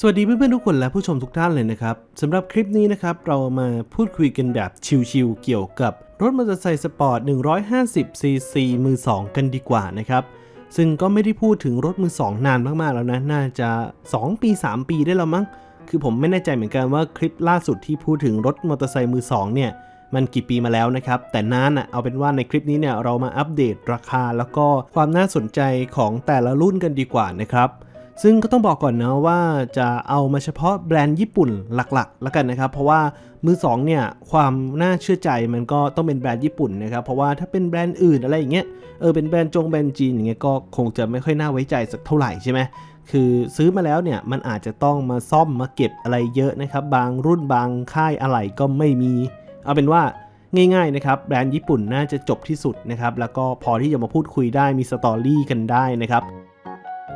สวัสดีเพื่อนๆทุกคนและผู้ชมทุกท่านเลยนะครับสำหรับคลิปนี้นะครับเรามาพูดคุยกันแบบชิลๆเกี่ยวกับรถมอเตอร์ไซค์สปอร์ต 150ซีซีมือ 2 กันดีกว่านะครับ ซึ่งก็ไม่ได้พูดถึงรถมือ 2 นานมากๆแล้วนะ น่าจะ 2 ปี 3 ปีได้แล้วมั้ง คือผมไม่แน่ใจเหมือนกันว่าคลิปล่าสุดที่พูดถึงรถมอเตอร์ไซค์มือ 2 เนี่ย มันกี่ปีมาแล้วนะครับ แต่นานอะเอาเป็นว่าในคลิปนี้เนี่ยเรามาอัปเดตราคาแล้วก็ความน่าสนใจของแต่ละรุ่นกันดีกว่านะครับ ซึ่งก็ต้องบอกก่อนนะว่าจะเอามาเฉพาะแบรนด์ญี่ปุ่นหลักๆ แล้วกันนะครับ เพราะว่ามือสองเนี่ยความน่าเชื่อใจมันก็ต้องเป็นแบรนด์ญี่ปุ่นนะครับ เพราะว่าถ้าเป็นแบรนด์อื่นอะไรอย่างเงี้ย เออเป็นแบรนด์จงแบรนด์จีนอย่างเงี้ยก็คงจะไม่ค่อยน่าไว้ใจสักเท่าไหร่ใช่ไหมคือซื้อมาแล้วเนี่ยมันอาจจะต้องมาซ่อมมาเก็บอะไรเยอะนะครับ บางรุ่นบางค่ายอะไรก็ไม่มี เอาเป็นว่าง่ายๆนะครับแบรนด์ญี่ปุ่นน่าจะจบที่สุดนะครับแล้วก็พอที่จะมาพูดคุยได้มีสตอรี่กันได้นะครับ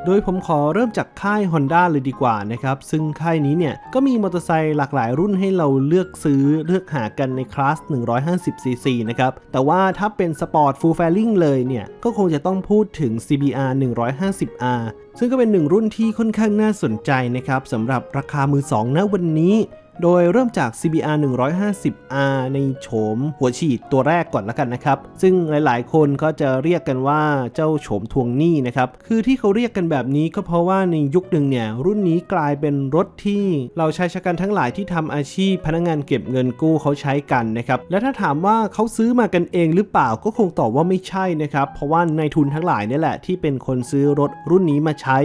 โดยผมขอเริ่มจากค่าย Honda เลยดีกว่านะครับ ซึ่งค่ายนี้เนี่ย ก็มีมอเตอร์ไซค์หลากหลายรุ่นให้เราเลือกซื้อเลือกหากันในคลาส 150cc นะครับ แต่ว่าถ้าเป็นสปอร์ตฟูลแฟลิงเลยเนี่ย ก็คงจะต้องพูดถึง CBR 150R ซึ่งก็เป็นหนึ่งรุ่นที่ค่อนข้างน่าสนใจนะครับสำหรับราคามือสองณวันนี้ โดยเริ่มจาก CBR 150R ในโฉมหัวฉีดตัวแรกก่อนละกันนะครับ ซึ่งหลายๆ คนก็จะเรียกกันว่าเจ้าโฉมทวงหนี้นะครับ คือที่เขาเรียกกันแบบนี้ก็เพราะว่าในยุคหนึ่งเนี่ย รุ่นนี้กลายเป็นรถที่เราชายชะกันทั้งหลายที่ทำอาชีพพนักงานเก็บเงินกู้เขาใช้กันนะครับ และถ้าถามว่าเขาซื้อมากันเองหรือเปล่าก็คงตอบว่าไม่ใช่นะครับ เพราะว่านายทุนทั้งหลายนี่แหละที่เป็นคนซื้อรถรุ่นนี้มาใช้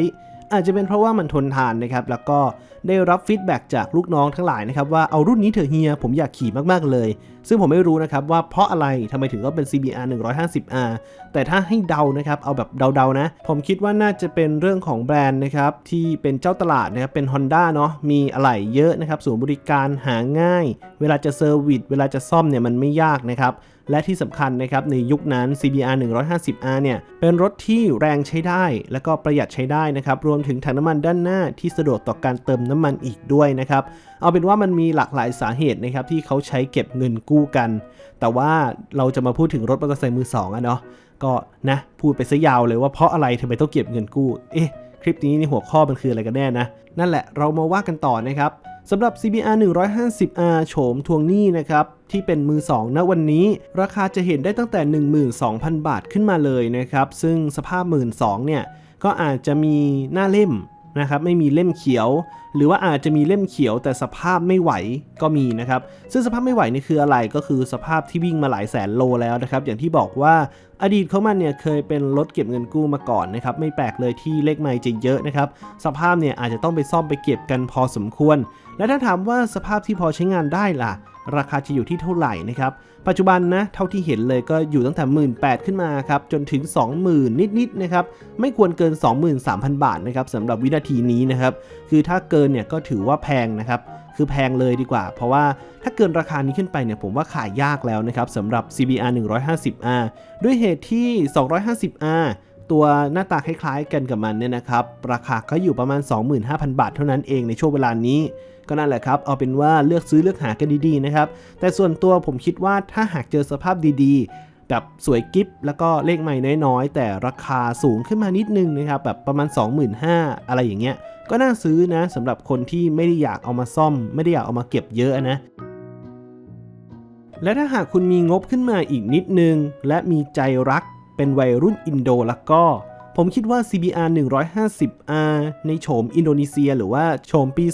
อาจจะเป็นเพราะว่ามันทนทานนะครับแล้วก็ ได้รับฟีดแบ็กจากลูกน้องทั้งหลายนะครับว่าเอารุ่นนี้เถอะเฮียผมอยากขี่มากๆเลย ซึ่งผมไม่รู้นะครับว่าเพราะอะไรทำไมถึงต้องเป็น CBR 150R แต่ถ้าให้เดานะครับเอาแบบเดาๆนะ ผมคิดว่าน่าจะเป็นเรื่องของแบรนด์นะครับที่เป็นเจ้าตลาดนะครับเป็น Honda เนาะมีอะไหล่เยอะนะครับศูนย์บริการหาง่าย เวลาจะเซอร์วิสเวลาจะซ่อมเนี่ยมันไม่ยากนะครับ และที่สำคัญนะครับในยุคนั้น CBR 150R เนี่ยเป็นรถที่แรงใช้ได้ และก็ประหยัดใช้ได้นะครับรวมถึงถังน้ำมันด้านหน้าที่สะดวกต่อการเติมน้ำมันอีกด้วยนะครับเอาเป็นว่ามันมีหลากหลายสาเหตุนะครับที่เขาใช้เก็บเงินกู้กัน แต่ว่าเราจะมาพูดถึงรถมอเตอร์ไซค์มือสองอะเนาะก็นะพูดไปซะยาวเลยว่าเพราะอะไรทำไมต้องเก็บเงินกู้เอ๊ะคลิปนี้ในหัวข้อมันคืออะไรกันแน่นะ นั่นแหละเรามาว่ากันต่อนะครับ สำหรับ CBR 150R โฉมทวงหนี้นะครับที่เป็นมือ2ณวันนี้ ราคาจะเห็นได้ตั้งแต่ 12,000 บาทขึ้นมาเลยนะครับ ซึ่งสภาพ 12,000เนี่ยก็อาจจะมีหน้าเล่มนะครับไม่มีเล่มเขียว หรือว่าอาจจะมีเล่มเขียวแต่สภาพไม่ไหวก็มีนะครับ ซึ่งสภาพไม่ไหวนี่คืออะไรก็คือสภาพที่วิ่งมาหลายแสนโลแล้วนะครับ อย่างที่บอกว่า อดีตเขามันเนี่ยเคยเป็นรถเก็บเงินกู้มาก่อนนะครับไม่แปลกเลยที่เลขไมล์จะเยอะนะครับสภาพเนี่ยอาจจะต้องไปซ่อมไปเก็บกันพอสมควร และถ้าถามว่าสภาพที่พอใช้งานได้ล่ะ ราคาจะอยู่ที่เท่าไหร่นะครับปัจจุบันนะเท่าที่เห็นเลยก็อยู่ตั้งแต่ 1 8ื่นขึ้นมาครับจนถึง 20,000 นิดๆนะครับไม่ควรเกิน 23,000 บาทนะครับสำหรับวินาทีนี้นะครับคือถ้าเกินเนี่ยก็ถือว่าแพงนะครับ คือแพงเลยดีกว่า เพราะว่าถ้าเกินราคานี้ขึ้นไปเนี่ยผมว่าขายยากแล้วนะครับสำหรับ CBR 150R ด้วยเหตุที่ 250R ตัวหน้าตาคล้ายๆกันกับมันเนี่ยนะครับ ราคาก็อยู่ประมาณ 25,000 บาทเท่านั้นเองในช่วงเวลานี้ ก็นั่นแหละครับ เอาเป็นว่าเลือกซื้อเลือกหากันดีๆนะครับ แต่ส่วนตัวผมคิดว่าถ้าหากเจอสภาพดีๆ แบบสวยกิฟแล้วก็เลขใหม่น้อยๆ แต่ราคาสูงขึ้นมานิดนึงนะครับแบบประมาณ 25,000 อะไรอย่างเงี้ย ก็น่าซื้อนะสำหรับคนที่ไม่ได้อยากเอามาซ่อม ไม่ได้อยากเอามาเก็บเยอะนะและถ้าหากคุณมีงบขึ้นมาอีกนิดนึง และมีใจรักเป็นวัยรุ่นอินโดแล้วก็ ผมคิดว่า CBR 150R ในโฉมอินโดนีเซีย หรือว่าโฉมปี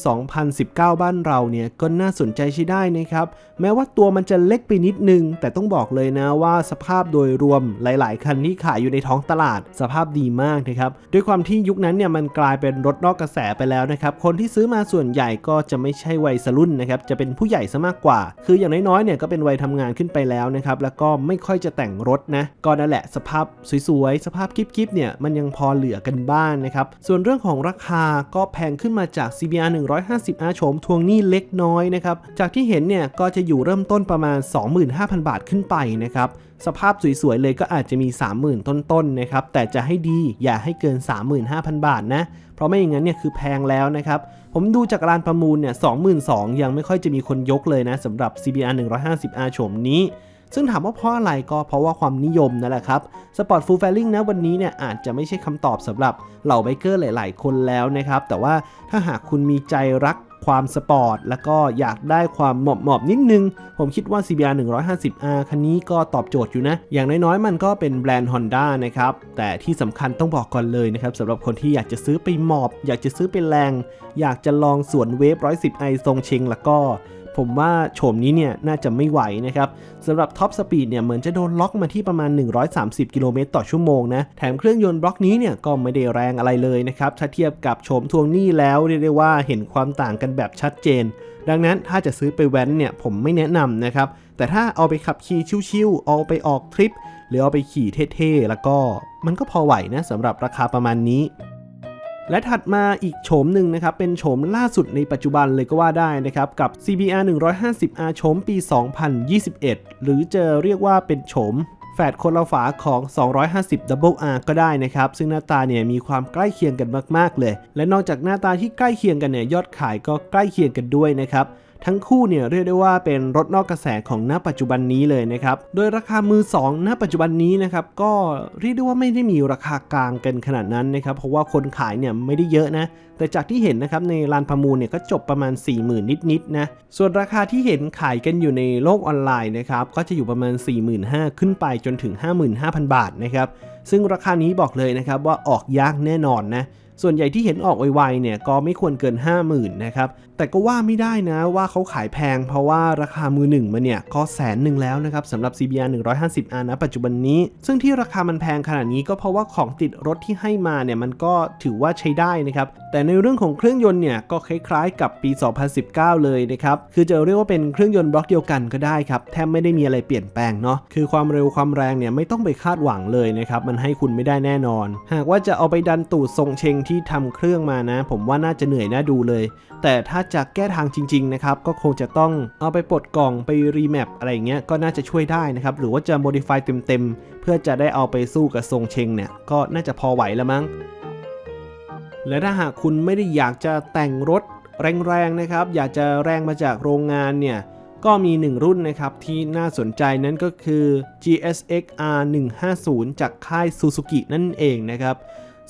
2019 บ้านเราเนี่ยก็น่าสนใจใช้ได้นะครับ แม้ว่าตัวมันจะเล็กไปนิดนึง แต่ต้องบอกเลยนะว่าสภาพโดยรวมหลาย ๆ คันที่ขายอยู่ในท้องตลาดสภาพดีมากนะครับ ด้วยความที่ยุคนั้นเนี่ยมันกลายเป็นรถนอกกระแสไปแล้วนะครับ คนที่ซื้อมาส่วนใหญ่ก็จะไม่ใช่วัยสรุ่นนะครับ จะเป็นผู้ใหญ่ซะมากกว่า คืออย่างน้อยๆเนี่ยก็เป็นวัยทำงานขึ้นไปแล้วนะครับ แล้วก็ไม่ค่อยจะแต่งรถนะ ก็นั่นแหละสภาพสวยๆ สภาพกิ๊บๆเนี่ยมันยังพอเหลือกันบ้างนะครับ ส่วนเรื่องของราคาก็แพงขึ้นมาจาก CBR 150R โฉมทวงหนี้เล็กน้อยนะครับ จากที่เห็นเนี่ยก็จะอยู่เริ่มต้นประมาณ 25,000 บาทขึ้นไปนะครับสภาพสวยๆ เลยก็อาจจะมี 30,000 ต้นๆนะครับ แต่จะให้ดีอย่าให้เกิน 35,000 บาทนะ เพราะไม่อย่างนั้นเนี่ยคือแพงแล้วนะครับ ผมดูจากร้านประมูลเนี่ย22,000 ยังไม่ค่อยจะมีคนยกเลยนะสำหรับ CBR 150R โฉมนี้ ซึ่งถามว่าเพราะอะไรก็เพราะว่าความนิยมนั่นแหละครับสปอร์ตฟูลแฟลิงนะวันนี้เนี่ยอาจจะไม่ใช่คำตอบสำหรับเหล่าไบเกอร์หลาย ๆ คนแล้วนะครับแต่ว่าถ้าหากคุณมีใจรักความสปอร์ต แล้วก็อยากได้ความหมอบหมอบๆนิดนึง ผมคิดว่า CBR 150R คันนี้ก็ตอบโจทย์อยู่นะ อย่างน้อยๆ มันก็เป็นแบรนด์ Honda นะครับ แต่ที่สำคัญต้องบอกก่อนเลยนะครับสำหรับคนที่อยากจะซื้อไปหมอบ อยากจะซื้อไปแรง อยากจะลองสวนเวฟ 110i ทรงเชงแล้วก็ ผมว่าโฉมนี้เนี่ยน่าจะไม่ไหวนะครับสำหรับท็อปสปีดเนี่ยเหมือนจะโดนล็อกมาที่ประมาณ 130 กิโลเมตรต่อชั่วโมงนะแถมเครื่องยนต์บล็อกนี้เนี่ยก็ไม่ได้แรงอะไรเลยนะครับถ้าเทียบกับโฉมทวงหนี้แล้วเรียกได้ว่าเห็นความต่างกันแบบชัดเจน ดังนั้นถ้าจะซื้อไปแว้นเนี่ยผมไม่แนะนำนะครับแต่ถ้าเอาไปขับขี่ชิวๆเอาไปออกทริป หรือเอาไปขี่เท่ๆแล้วก็มันก็พอไหวนะสำหรับราคาประมาณนี้ และถัดมาอีกโฉมหนึ่งนะครับ เป็นโฉมล่าสุดในปัจจุบันเลยก็ว่าได้นะครับ กับ CBR 150R โฉมปี 2021 หรือจะเรียกว่าเป็นโฉมแฝดคนละฝาของ 250 Double R ก็ได้นะครับ ซึ่งหน้าตาเนี่ยมีความใกล้เคียงกันมาก ๆ เลย และนอกจากหน้าตาที่ใกล้เคียงกันเนี่ยยอดขายก็ใกล้เคียงกันด้วยนะครับ ทั้งคู่เนี่ยเรียกได้ว่าเป็นรถนอกกระแสของณปัจจุบันนี้เลยนะครับ โดยราคามือ2ณปัจจุบันนี้นะครับก็เรียกได้ว่าไม่ได้มีราคากลางกันขนาดนั้นนะครับ เพราะว่าคนขายเนี่ยไม่ได้เยอะนะ แต่จากที่เห็นนะครับในลานประมูลเนี่ยก็จบประมาณ 40,000 นิดๆนะส่วนราคาที่เห็นขายกันอยู่ในโลกออนไลน์นะครับก็จะอยู่ประมาณ 45,000 ขึ้นไปจนถึง 55,000 บาทนะครับซึ่งราคานี้บอกเลยนะครับว่าออกยากแน่นอนนะ ส่วนใหญ่ที่เห็นออกไวๆเนี่ยก็ไม่ควรเกิน 50,000นะครับ แต่ก็ว่าไม่ได้นะว่าเขาขายแพง เพราะว่าราคามือหนึ่งมาเนี่ยก็แสนหนึ่งแล้วนะครับสำหรับ CBR 150R นะปัจจุบันนี้ ซึ่งที่ราคามันแพงขนาดนี้ก็เพราะว่าของติดรถที่ให้มาเนี่ยมันก็ถือว่าใช้ได้นะครับ แต่ในเรื่องของเครื่องยนต์เนี่ยก็คล้ายๆ กับปี 2019 เลยนะครับ คือจะเรียกว่าเป็นเครื่องยนต์บล็อกเดียวกันก็ได้ครับ แทบไม่ได้มีอะไรเปลี่ยนแปลงเนาะ คือความเร็วความแรงเนี่ยไม่ต้องไปคาดหวังเลยนะครับ มันให้คุณไม่ได้แน่นอน หากว่าจะเอาไปดันตูดทรงเชงที่ทำเครื่องมานะ ผมว่าน่าจะเหนื่อยน่าดูเลย แต่ถ้าจะแก้ทางจริงๆนะครับก็คงจะต้องเอาไปปลดกล่องไปรีแมปอะไรเงี้ยก็น่าจะช่วยได้นะครับหรือว่าจะ modify เต็มๆ เพื่อจะได้เอาไปสู้กับทรงเชงเนี่ยก็น่าจะพอไหวแล้วมั้ง และถ้าหากคุณไม่ได้อยากจะแต่งรถแรงๆนะครับ อยากจะแรงมาจากโรงงานเนี่ยก็มีหนึ่งรุ่นนะครับ ที่น่าสนใจนั่นก็คือ GSX R150 จากค่าย Suzuki นั่นเองนะครับ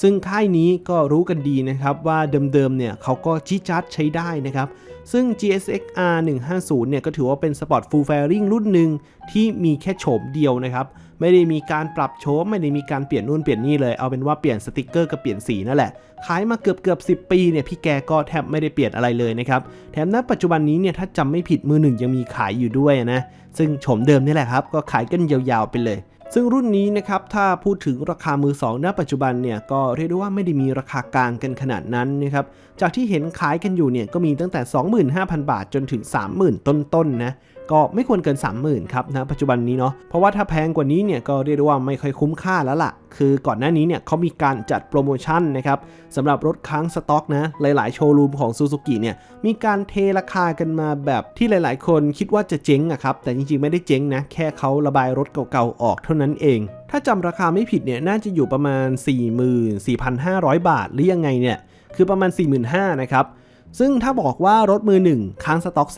ซึ่งค่ายนี้ก็รู้กันดีนะครับว่าเดิมๆเนี่ยเขาก็ชี้จัดใช้ได้นะครับ ซึ่ง GSX R150 เนี่ยก็ถือว่าเป็นสปอร์ตฟูลแฟริงรุ่นหนึ่งที่มีแค่โฉมเดียวนะครับ ไม่ได้มีการปรับโฉมไม่ได้มีการเปลี่ยนนู่นเปลี่ยนนี่เลย เอาเป็นว่าเปลี่ยนสติกเกอร์กับเปลี่ยนสีนั่นแหละ ขายมาเกือบเกือบ10ปีเนี่ยพี่แกก็แทบไม่ได้เปลี่ยนอะไรเลยนะครับ แถมณปัจจุบันนี้เนี่ยถ้าจำไม่ผิดมือหนึ่งยังมีขายอยู่ด้วยนะ ซึ่งโฉมเดิมนี่แหละครับก็ขายกันยาวๆไปเลย ซึ่งรุ่นนี้นะครับถ้าพูดถึงราคามือสองณปัจจุบันเนี่ยก็เรียกได้ว่าไม่ได้มีราคากลางกันขนาดนั้นนะครับจากที่เห็นขายกันอยู่เนี่ยก็มีตั้งแต่ 25,000 บาทจนถึง 30,000 ต้นๆนะ ก็ไม่ควรเกิน 30,000ครับนะปัจจุบันนี้เนาะเพราะว่าถ้าแพงกว่านี้เนี่ยก็เรียกได้ว่าไม่ค่อยคุ้มค่าแล้วล่ะ คือก่อนหน้านี้เนี่ยเขามีการจัดโปรโมชั่นนะครับสำหรับรถค้างสต็อกนะหลาย ๆ โชว์รูมของ Suzuki เนี่ยมีการเทราคากันมาแบบที่หลาย ๆ คนคิดว่าจะเจ๊งอะครับแต่จริง ๆ ไม่ได้เจ๊งนะแค่เขาระบายรถเก่า ๆ ออกเท่านั้นเองถ้าจำราคาไม่ผิดเนี่ยน่าจะอยู่ประมาณ 44,500 บาทหรือยังไงเนี่ยคือประมาณ 45,000นะครับ ซึ่งถ้าบอกว่ารถมือ 1 ค้างสต็อก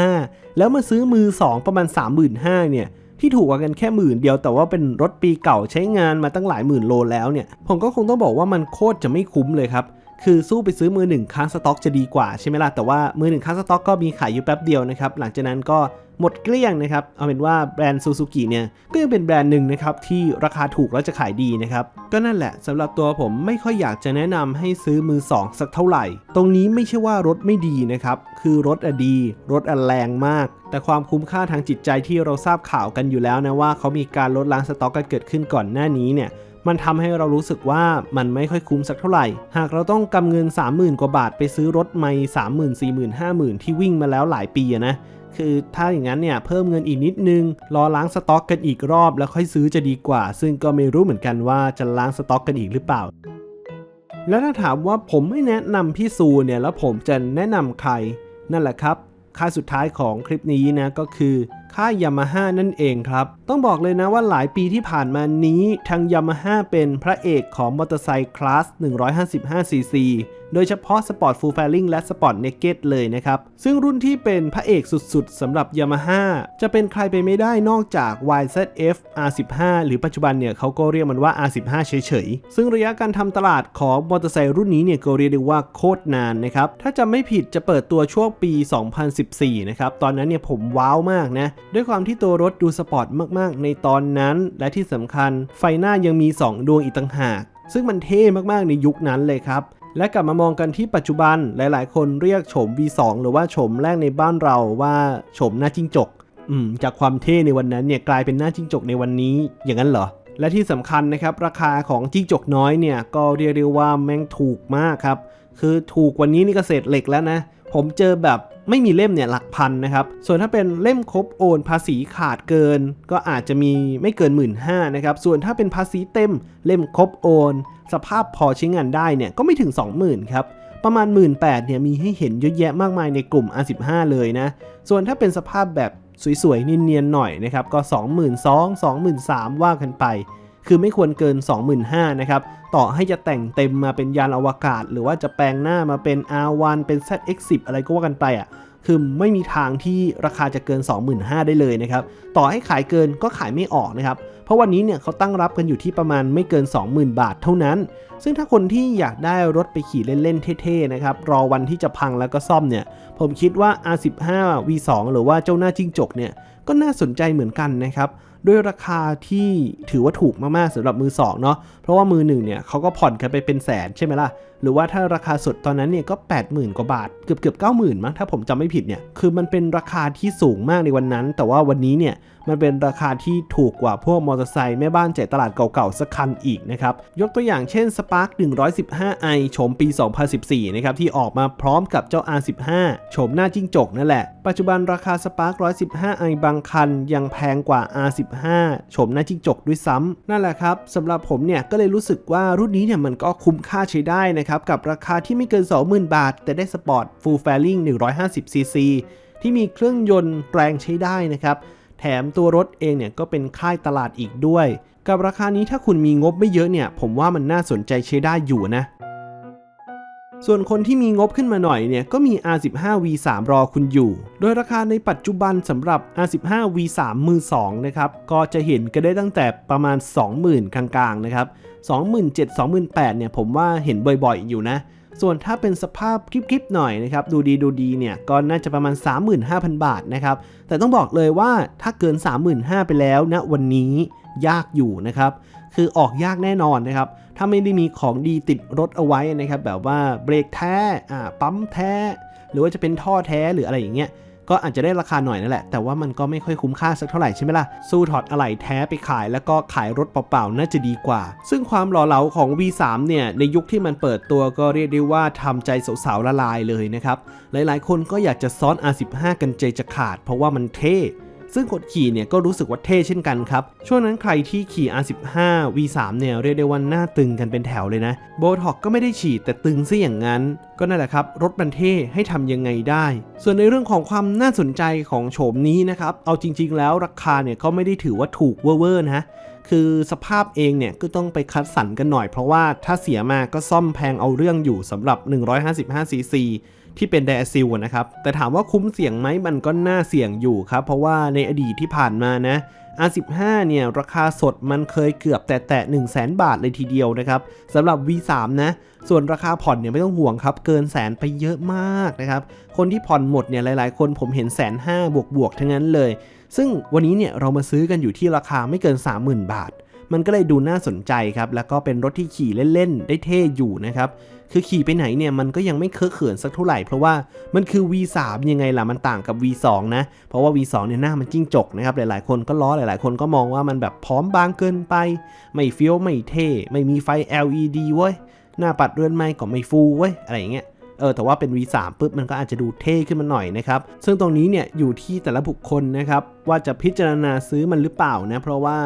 45,000 แล้วมาซื้อมือ 2 ประมาณ 35,000 เนี่ย ที่ถูกกว่ากันแค่หมื่นเดียวแต่ว่าเป็นรถปีเก่าใช้งานมาตั้งหลายหมื่นโลแล้วเนี่ย ผมก็คงต้องบอกว่ามันโคตรจะไม่คุ้มเลยครับ คือสู้ไปซื้อมือหนึ่งค้างสต็อกจะดีกว่าใช่ไหมล่ะ แต่ว่ามือหนึ่งค้างสต็อกก็มีขายอยู่แป๊บเดียวนะครับ หลังจากนั้นก็ หมดเกลี้ยงนะครับ เอาเป็นว่าแบรนด์ซูซูกิเนี่ยก็ยังเป็นแบรนด์หนึ่งนะครับที่ราคาถูกแล้วจะขายดีนะครับ ก็นั่นแหละสำหรับตัวผมไม่ค่อยอยากจะแนะนำให้ซื้อมือสองสักเท่าไหร่ ตรงนี้ไม่ใช่ว่ารถไม่ดีนะครับ คือรถอะดี รถอะแรงมากแต่ความคุ้มค่าทางจิตใจที่เราทราบข่าวกันอยู่แล้วนะว่าเขามีการลดล้างสต็อกกันเกิดขึ้นก่อนหน้านี้เนี่ยมันทำให้เรารู้สึกว่ามันไม่ค่อยคุ้มสักเท่าไหร่ หากเราต้องกำเงิน 30,000 กว่าบาทไปซื้อรถไม่ 30,000 40,000 50,000 ที่วิ่งมาแล้วหลายปีนะ คือถ้าอย่างนั้นเนี่ยเพิ่มเงินอีกนิดนึง รอล้างสต็อกกันอีกรอบแล้วค่อยซื้อจะดีกว่า ซึ่งก็ไม่รู้เหมือนกันว่าจะล้างสต็อกกันอีกหรือเปล่า แล้วถ้าถามว่าผมไม่แนะนำพี่ซูเนี่ยแล้วผมจะแนะนำใคร นั่นแหละครับค่ายสุดท้ายของคลิปนี้นะก็คือค่ายยามาฮ่านั่นเองครับ ต้องบอกเลยนะว่าหลายปีที่ผ่านมานี้ทางยามาฮ่าเป็นพระเอกของมอเตอร์ไซค์คลาส 155cc โดยเฉพาะ Sport Full Fairing และ Sport Naked เลยนะครับ ซึ่งรุ่นที่เป็นพระเอกสุดๆสำหรับ Yamaha จะเป็นใครไปไม่ได้นอกจาก YZF R15 หรือปัจจุบันเนี่ยเขาก็เรียกมันว่า R15 เฉยๆ ซึ่งระยะการทำตลาดของมอเตอร์ไซค์รุ่นนี้เนี่ยก็เรียกได้ว่าโคตรนานนะครับ ถ้าจำไม่ผิดจะเปิดตัวช่วงปี 2014 นะครับ ตอนนั้นเนี่ยผมว้าวมากนะ ด้วยความที่ตัวรถดูสปอร์ตมากๆ ในตอนนั้น และที่สำคัญไฟหน้ายังมี 2 ดวงอีกต่างหากซึ่งมันเท่มากๆในยุคนั้นเลยครับ และกลับมามองกันที่ปัจจุบันหลาย ๆ คนเรียกโฉม V2 หรือว่าโฉมแรกในบ้านเราว่าโฉมหน้าจิ้งจก อืม จากความเท่ในวันนั้นเนี่ยกลายเป็นหน้าจิ้งจกในวันนี้ อย่างนั้นเหรอ และที่สำคัญนะครับราคาของจิ้งจกน้อยเนี่ยก็เรียกได้ว่าแม่งถูกมากครับ คือถูกกว่านี้นี่ก็เศษเหล็กแล้วนะ ผมเจอแบบไม่มีเล่มเนี่ยหลักพันนะครับ ส่วนถ้าเป็นเล่มครบโอนภาษีขาดเกิน ก็อาจจะมีไม่เกิน1 5ื่นนะครับ ส่วนถ้าเป็นภาษีเต็มเล่มครบโอน สภาพพอใช้งานได้เนี่ยก็ไม่ถึง 20,000ครับ ประมาณ 1 8ื่นเนี่ยมีให้เห็นเยอะแยะมากมายในกลุ่ม R15 เลยนะ ส่วนถ้าเป็นสภาพแบบสวยๆเนียนๆหน่อยนะครับก็ 22,000 23,000 ว่ากันไป คือไม่ควรเกิน 25,000นะครับต่อให้จะแต่งเต็มมาเป็นยานอวกาศ หรือว่าจะแปลงหน้ามาเป็น R1 เป็น ZX10 อะไรก็ว่ากันไปอะคือไม่มีทางที่ราคาจะเกิน 25,000 ได้เลยนะครับ ต่อให้ขายเกินก็ขายไม่ออกนะครับ ราะวันนี้เนี่ยเขาตั้งรับกันอยู่ที่ประมาณไม่เกิน 20,000 บาทเท่านั้น ซึ่งถ้าคนที่อยากได้รถไปขี่เล่น ๆ เท่ๆนะครับรอวันที่จะพังแล้วก็ซ่อมเนี่ยผมคิดว่า R15 V2 หรือว่าเจ้าหน้าจิ้งจกเนี่ยก็น่าสนใจเหมือนกันนะครับด้วยราคาที่ถือว่าถูกมากๆสำหรับมือ2เนาะเพราะว่ามือหนึ่งเนี่ยเขาก็ผ่อนกันไปเป็นแสนใช่ไหมล่ะ หรือว่าถ้าราคาสดตอนนั้นเนี่ยก็ 80,000 กว่าบาท เกือบเกือบ90,000มั้งถ้าผมจำไม่ผิดเนี่ยคือมันเป็นราคาที่สูงมากในวันนั้น แต่ว่าวันนี้เนี่ย มันเป็นราคาที่ถูกกว่าพวกมอเตอร์ไซค์แม่บ้านใจตลาดเก่าๆสักคันอีกนะครับ ยกตัวอย่างเช่น Spark 115i โฉมปี 2014 นะครับ ที่ออกมาพร้อมกับเจ้า R15 โฉมหน้าจิ้งจกนั่นแหละ ปัจจุบันราคา Spark 115i บางคันยังแพงกว่า R15 โฉมหน้าจิ้งจกด้วยซ้ำนั่นแหละครับสำหรับผมเนี่ยก็เลยรู้สึกว่ารุ่นนี้เนี่ยมันก็คุ้มค่าใช้ได้นะครับกับราคาที่ไม่เกิน 20,000 บาท แต่ได้สปอร์ต Full Fairing 150cc ที่มีเครื่องยนต์แรงใช้ได้นะครับ แถมตัวรถเองเนี่ยก็เป็นค่ายตลาดอีกด้วย กับราคานี้ถ้าคุณมีงบไม่เยอะเนี่ย ผมว่ามันน่าสนใจใช้ได้อยู่นะ ส่วนคนที่มีงบขึ้นมาหน่อยเนี่ยก็มี R15 V3 รอคุณอยู่ โดยราคาในปัจจุบันสำหรับ R15 V3 มือ2นะครับ ก็จะเห็นกันได้ตั้งแต่ประมาณ 20,000 กลางๆนะครับ 27,000-28,000เนี่ยผมว่าเห็นบ่อยๆอยู่นะ ส่วนถ้าเป็นสภาพคลิปๆหน่อยนะครับดูดีดูดีเนี่ยก็น่าจะประมาณ 35,000 บาทนะครับแต่ต้องบอกเลยว่าถ้าเกิน 35,000 ไปแล้วณนะวันนี้ยากอยู่นะครับคือออกยากแน่นอนนะครับ ถ้าไม่ได้มีของดีติดรถเอาไว้นะครับ แบบว่าเบรกแท้อ่าปั๊มแท้ หรือว่าจะเป็นท่อแท้หรืออะไรอย่างเงี้ย ก็อาจจะได้ราคาหน่อยนั่นแหละ แต่ว่ามันก็ไม่ค่อยคุ้มค่าสักเท่าไหร่ใช่ไหมล่ะ สู้ถอดอะไหล่แท้ไปขาย แล้วก็ขายรถเปล่าๆน่าจะดีกว่า ซึ่งความหล่อเหลาของ V3 เนี่ยในยุคที่มันเปิดตัวก็เรียกได้ว่าทำใจสาวๆละลายเลยนะครับ หลายๆ คนก็อยากจะซ้อน R15 กันใจจะขาด เพราะว่ามันเท่ ซึ่งคนขี่เนี่ยก็รู้สึกว่าเท่เช่นกันครับ ช่วงนั้นใครที่ขี่ R15 V3 เนี่ยเรียกได้ว่าหน้าตึงกันเป็นแถวเลยนะ โบท็อกก็ไม่ได้ฉีดแต่ตึงซะอย่างนั้น ก็นั่นแหละครับ รถมันเท่ให้ทำยังไงได้ ส่วนในเรื่องของความน่าสนใจของโฉมนี้นะครับ เอาจริง ๆ แล้วราคาเนี่ยก็ไม่ได้ถือว่าถูกเวอร์ๆนะคือสภาพเองเนี่ยก็ต้องไปคัดสรรกันหน่อย เพราะว่าถ้าเสียมาก็ซ่อมแพงเอาเรื่องอยู่สำหรับ 155cc ที่เป็นไดอะซิลนะครับ แต่ถามว่าคุ้มเสี่ยงไหมมันก็น่าเสี่ยงอยู่ครับ เพราะว่าในอดีตที่ผ่านมานะ R15 เนี่ยราคาสดมันเคยเกือบแต่แต่1 0 0 0 0 0 บาทเลยทีเดียวนะครับสำหรับ V3 นะ ส่วนราคาผ่อนเนี่ยไม่ต้องห่วงครับ เกินแสนไปเยอะมากนะครับ คนที่ผ่อนหมดเนี่ยหลาย ๆ คนผมเห็นแสนห้าบวกบวกๆทั้งนั้นเลย ซึ่งวันนี้เนี่ยเรามาซื้อกันอยู่ที่ราคาไม่เกิน 30,000 บาท มันก็เลยดูน่าสนใจครับ แล้วก็เป็นรถที่ขี่เล่นๆ ได้เท่อยู่นะครับ คือขี่ไปไหนเนี่ยมันก็ยังไม่เคอะเขินสักเท่าไหร่ เพราะว่ามันคือ V3 ยังไงล่ะ มันต่างกับ V2 นะ เพราะว่า V2 เนี่ยหน้ามันจิ้งจกนะครับ หลายๆ คนก็ล้อหลายๆ คนก็มองว่ามันแบบพร้อมบางเกินไป ไม่เฟี้ยวไม่เท่ ไม่มีไฟ LED เว้ย หน้าปัดเรือนไม้ก็ไม่ฟูเว้ย อะไรอย่างเงี้ยเออแต่ว่าเป็น V3 ปุ๊บมันก็อาจจะดูเท่ขึ้นมาหน่อยนะครับ ซึ่งตรงนี้เนี่ยอยู่ที่แต่ละบุคคลนะครับ ว่าจะพิจารณาซื้อมันหรือเปล่านะ เพราะว่า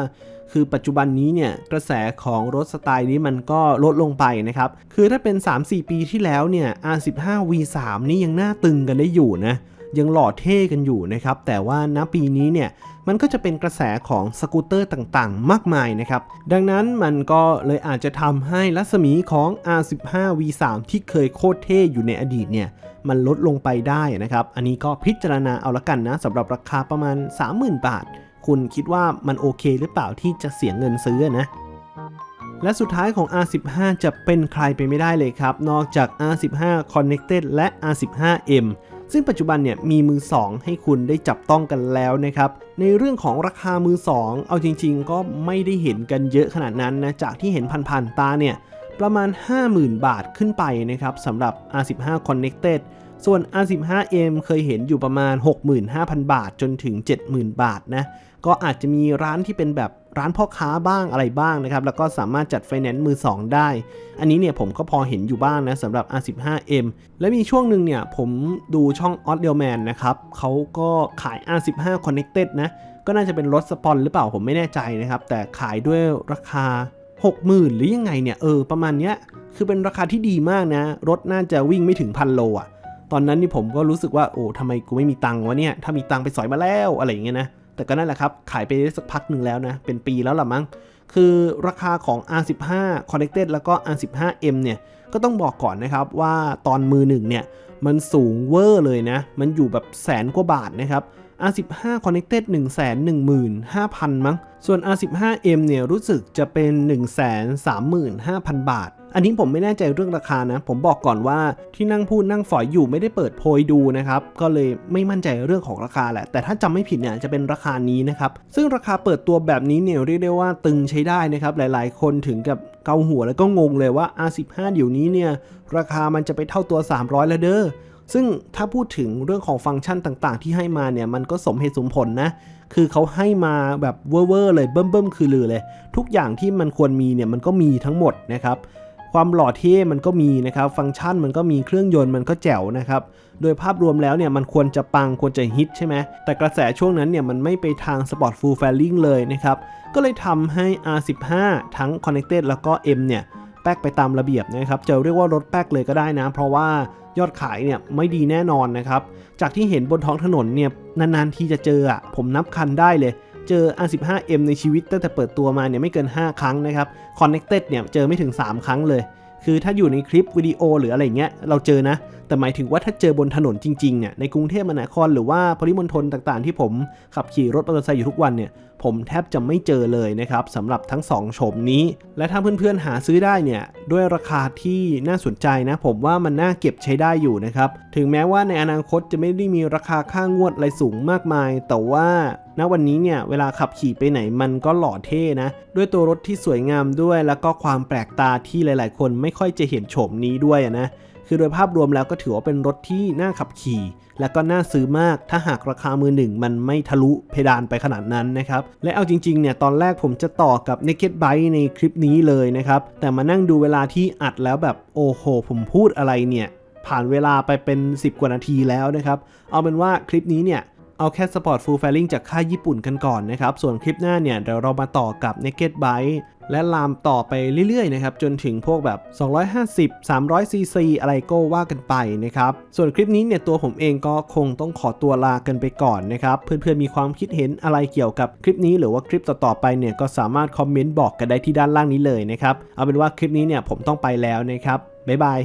คือปัจจุบันนี้เนี่ยกระแสของรถสไตล์นี้มันก็ลดลงไปนะครับ คือถ้าเป็น 3-4 ปีที่แล้วเนี่ย R15 V3 นี่ยังหน้าตึงกันได้อยู่นะยังหล่อเท่กันอยู่นะครับ แต่ว่าณปีนี้เนี่ยมันก็จะเป็นกระแสของสกูตเตอร์ต่างๆ มากมายนะครับ ดังนั้นมันก็เลยอาจจะทำให้รัศมีของ R15 V3 ที่เคยโคตรเท่อยู่ในอดีตเนี่ยมันลดลงไปได้นะครับ อันนี้ก็พิจารณาเอาละกันนะสำหรับราคาประมาณ 30,000 บาท คุณคิดว่ามันโอเคหรือเปล่าที่จะเสียเงินซื้อนะ และสุดท้ายของ R15 จะเป็นใครไปไม่ได้เลยครับ นอกจาก R15 Connected และ R15M ซึ่งปัจจุบันเนี่ยมีมือ 2 ให้คุณได้จับต้องกันแล้วนะครับ ในเรื่องของราคามือ 2 เอาจริง ๆ ก็ไม่ได้เห็นกันเยอะขนาดนั้นนะ จากที่เห็นผ่านๆตาเนี่ย ประมาณ 50,000 บาทขึ้นไปนะครับสำหรับ R15 Connected ส่วน R15M เคยเห็นอยู่ประมาณ 65,000 บาทจนถึง 70,000 บาทนะ ก็อาจจะมีร้านที่เป็นแบบร้านพ่อค้าบ้างอะไรบ้างนะครับ แล้วก็สามารถจัดไฟแนนซ์มือ 2 ได้ อันนี้เนี่ยผมก็พอเห็นอยู่บ้างนะสำหรับ R15M และมีช่วงหนึ่งเนี่ยผมดูช่อง o d d e l m a n นะครับเขาก็ขาย R15 Connected นะ ก็น่าจะเป็นรถสปอนหรือเปล่าผมไม่แน่ใจนะครับ แต่ขายด้วยราคา 60,000 หรือยังไงเนี่ยเออประมาณเนี้ยคือเป็นราคาที่ดีมากนะ รถน่าจะวิ่งไม่ถึงพันโลอะ ตอนนั้นนี่ผมก็รู้สึกว่าโอ้ทำไมกูไม่มีตังค์วะเนี่ย ถ้ามีตังค์ไปสอยมาแล้วอะไรอย่างเงี้ยนะ แต่ก็นั่นแหละครับ ขายไปได้สักพักหนึ่งแล้วนะ เป็นปีแล้วล่ะมั้ง คือราคาของ R15 Connected แล้วก็ R15M เนี่ย ก็ต้องบอกก่อนนะครับว่าตอนมือหนึ่งเนี่ย มันสูงเวอร์เลยนะ มันอยู่แบบแสนกว่าบาทนะครับ R15 Connected 1 1 5 0 0 0 มั้ง ส่วน R15M เนี่ยรู้สึกจะเป็น 1 3 5 0 0 0 บาท อันนี้ผมไม่แน่ใจเรื่องราคานะ ผมบอกก่อนว่าที่นั่งพูดนั่งฝอยอยู่ไม่ได้เปิดโพยดูนะครับ ก็เลยไม่มั่นใจเรื่องของราคาแหละ แต่ถ้าจำไม่ผิดเนี่ยจะเป็นราคานี้นะครับ ซึ่งราคาเปิดตัวแบบนี้เนี่ยเรียกได้ว่าตึงใช้ได้นะครับ หลายๆ คนถึงกับเกาหัวแล้วก็งงเลยว่า R15 เดี๋ยวนี้เนี่ยราคามันจะไปเท่าตัว 300 แล้วเด้อซึ่งถ้าพูดถึงเรื่องของฟังก์ชันต่างๆ ที่ให้มาเนี่ยมันก็สมเหตุสมผลนะ คือเขาให้มาแบบเวอร์ๆเลยเบิ่มๆคือลือเลย ทุกอย่างที่มันควรมีเนี่ยมันก็มีทั้งหมดนะครับ ความหล่อเท่มันก็มีนะครับ ฟังก์ชันมันก็มีเครื่องยนต์มันก็แจ๋วนะครับ โดยภาพรวมแล้วเนี่ยมันควรจะปังควรจะฮิตใช่ไหม แต่กระแสช่วงนั้นเนี่ยมันไม่ไปทางสปอร์ตฟูลแฟลลิงเลยนะครับ ก็เลยทำให้ R15 ทั้ง Connected แล้วก็ M เนี่ยแป๊กไปตามระเบียบนะครับ จะเรียกว่ารถแป๊กเลยก็ได้นะ เพราะว่ายอดขายเนี่ยไม่ดีแน่นอนนะครับ จากที่เห็นบนท้องถนนเนี่ยนานๆทีจะเจออะผมนับคันได้เลย เจอ R15M ในชีวิตตั้งแต่เปิดตัวมาเนี่ยไม่เกิน 5 ครั้งนะครับ Connected เนี่ยเจอไม่ถึง 3 ครั้งเลย คือถ้าอยู่ในคลิปวิดีโอหรืออะไรเงี้ยเราเจอนะแต่หมายถึงว่าถ้าเจอบนถนนจริงๆเนี่ยในกรุงเทพมหานครหรือว่าปริมณฑลต่างๆ ที่ผมขับขี่รถมอเตอร์ไซค์อยู่ทุกวันเนี่ยผมแทบจะไม่เจอเลยนะครับสำหรับทั้ง2โฉมนี้ และถ้าเพื่อนๆหาซื้อได้เนี่ยด้วยราคาที่น่าสนใจนะ ผมว่ามันน่าเก็บใช้ได้อยู่นะครับถึงแม้ว่าในอนาคตจะไม่ได้มีราคาค่างวดอะไรสูงมากมาย แต่ว่าณวันนี้เนี่ยเวลาขับขี่ไปไหนมันก็หล่อเท่นะ ด้วยตัวรถที่สวยงามด้วย แล้วก็ความแปลกตาที่หลาย ๆ คนไม่ค่อยจะเห็นโฉมนี้ด้วยนะ คือโดยภาพรวมแล้วก็ถือว่าเป็นรถที่น่าขับขี่ และก็น่าซื้อมาก ถ้าหากราคามือหนึ่งมันไม่ทะลุเพดานไปขนาดนั้นนะครับ และเอาจริงๆเนี่ยตอนแรกผมจะต่อกับ Naked Bike ในคลิปนี้เลยนะครับ แต่มานั่งดูเวลาที่อัดแล้วแบบโอ้โห ผมพูดอะไรเนี่ยผ่านเวลาไปเป็น 10 กว่านาทีแล้วนะครับ เอาเป็นว่าคลิปนี้เนี่ย เอาแค่ Sport Full Fairing จากค่ายญี่ปุ่นกันก่อนนะครับ ส่วนคลิปหน้าเนี่ยเดี๋ยวเรามาต่อกับ Naked Bike และลามต่อไปเรื่อยๆนะครับ จนถึงพวกแบบ 250 300 cc อะไรก็ว่ากันไปนะครับ ส่วนคลิปนี้เนี่ยตัวผมเองก็คงต้องขอตัวลากันไปก่อนนะครับ เพื่อนๆมีความคิดเห็นอะไรเกี่ยวกับคลิปนี้หรือว่าคลิปต่อๆไปเนี่ยก็สามารถคอมเมนต์บอกกันได้ที่ด้านล่างนี้เลยนะครับ เอาเป็นว่าคลิปนี้เนี่ยผมต้องไปแล้วนะครับบ๊ายบาย